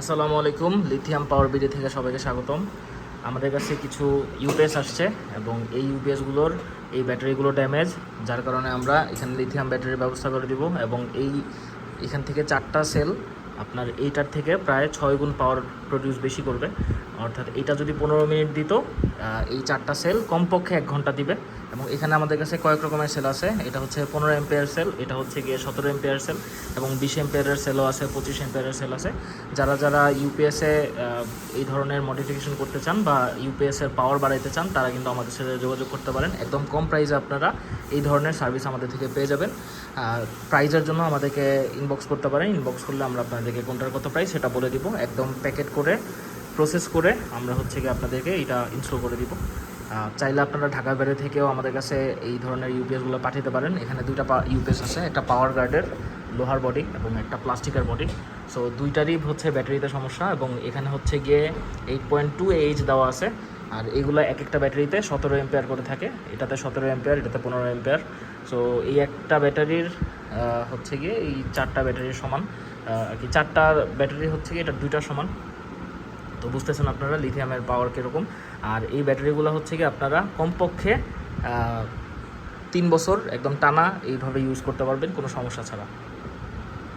আসসালামু আলাইকুম লিথিয়াম পাওয়ার বিডি থেকে সবাইকে স্বাগতম। আমাদের কাছে কিছু ইউপিএস আসছে এবং এই ইউপিএসগুলোর এই ব্যাটারিগুলো ড্যামেজ যার কারণে আমরা এখানে লিথিয়াম ব্যাটারির ব্যবস্থা করে দিব এবং এই এখান থেকে চারটা সেল আপনার এইটার থেকে প্রায় ছয় গুণ পাওয়ার প্রডিউস বেশি করবে। অর্থাৎ এটা যদি পনেরো মিনিট দিত এই চারটা সেল কমপক্ষে এক ঘণ্টা দিবে। এবং এখানে আমাদের কাছে কয়েক রকমের সেল আছে। এটা হচ্ছে পনেরো এম্পেয়ার সেল এটা হচ্ছে গিয়ে সতেরো এম্পেয়ার সেল এবং বিশ এম্পেয়ারের সেলও আছে, পঁচিশ এম্পেয়ারের সেল আছে। যারা যারা ইউপিএসে এই ধরনের মডিফিকেশন করতে চান বা ইউপিএসের পাওয়ার বাড়াইতে চান, তারা কিন্তু আমাদের সাথে যোগাযোগ করতে পারেন। একদম কম প্রাইসে আপনারা এই ধরনের সার্ভিস আমাদের থেকে পেয়ে যাবেন। প্রাইজের জন্য আমাদেরকে ইনবক্স করতে পারেন। ইনবক্স করলে আমরা আপনাদেরকে কোনটার কত প্রাইস সেটা বলে দিব। একদম প্যাকেট করে প্রসেস করে আমরা হচ্ছে কি আপনাদেরকে এটা ইনস্টল করে দিব। চাইলে আপনারা ঢাকার বাইরে থেকেও আমাদের কাছে এই ধরনের ইউপিএসগুলো পাঠাতে পারেন। এখানে দুইটা ইউপিএস আছে, একটা পাওয়ার গার্ডের লোহার বডি এবং একটা প্লাস্টিকের বডি সো দুইটারই হচ্ছে ব্যাটারিতে সমস্যা এবং এখানে হচ্ছে গিয়ে এইট পয়েন্ট টু এইচ দেওয়া আছে। আর এগুলো এক একটা ব্যাটারিতে সতেরো এম্পেয়ার করে থাকে। এটাতে সতেরো এম্পেয়ার এটাতে পনেরো এম্পেয়ার সো এই একটা ব্যাটারির হচ্ছে গিয়ে এই চারটা ব্যাটারির সমান। আর কি চারটা ব্যাটারি হচ্ছে গিয়ে এটা দুইটার সমান। তো বুঝতেছেন আপনারা লিথিয়ামের পাওয়ার কীরকম। আর এই ব্যাটারিগুলো হচ্ছে কি আপনারা কমপক্ষে তিন বছর একদম টানা এইভাবে ইউজ করতে পারবেন, কোনো সমস্যা ছাড়া।